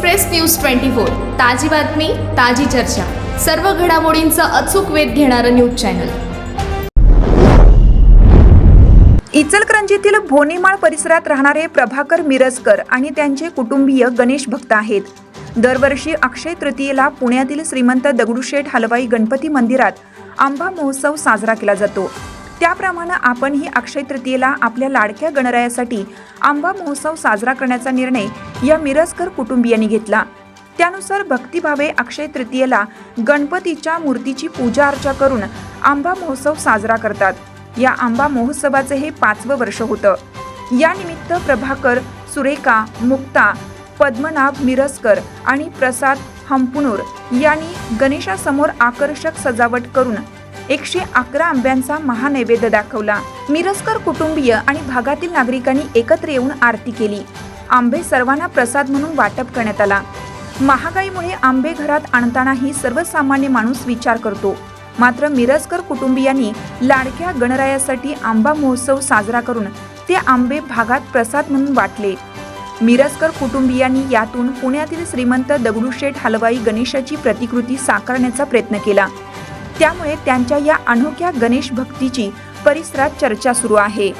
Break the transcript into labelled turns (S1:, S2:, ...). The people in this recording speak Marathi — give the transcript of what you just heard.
S1: Express news twenty four. ताजी बातमी ताजी चर्चा. सर्व घडामोडींचा अचूक वेध घेणारं न्यूज चॅनल.
S2: इचलकरंजीतील भोनेमाळ परिसरात राहणारे प्रभाकर मिरजकर आणि त्यांचे कुटुंबीय गणेश भक्त आहेत. दरवर्षी अक्षय तृतीयेला पुण्यातील श्रीमंत दगडूशेठ हलवाई गणपती मंदिरात आंबा महोत्सव साजरा केला जातो. त्याप्रमाणे आपणही अक्षय तृतीयेला आपल्या लाडक्या गणरायासाठी आंबा महोत्सव साजरा करण्याचा निर्णय या मिरजकर कुटुंबियांनी घेतला. त्यानुसार भक्तिभावे अक्षय तृतीयेला गणपतीच्या मूर्तीची पूजा अर्चा करून आंबा महोत्सव साजरा करतात. या आंबा महोत्सवाचे हे पाचवं वर्ष होतं. यानिमित्त प्रभाकर सुरेखा मुक्ता पद्मनाभ मिरजकर आणि प्रसाद हंपुनूर यांनी गणेशासमोर आकर्षक सजावट करून एकशे अकरा आंब्यांचा महानैवेद्य दाखवला. मिरजकर कुटुंबीय आणि भागातील नागरिकांनी एकत्र येऊन आरती केली. आंबे सर्वांना प्रसाद म्हणून वाटप करण्यात आला. महागाईमुळे आंबे घरात आणतानाही सर्वसामान्य माणूस विचार करतो. मात्र मिरजकर कुटुंबियांनी लाडक्या गणरायासाठी आंबा महोत्सव साजरा करून ते आंबे भागात प्रसाद म्हणून वाटले. मिरजकर कुटुंबियांनी यातून पुण्यातील श्रीमंत दगडूशेठ हलवाई गणेशाची प्रतिकृती साकारण्याचा प्रयत्न केला. त्यामुळे त्यांच्या या अनोख्या गणेश भक्तीची परिसरात चर्चा सुरू आहे.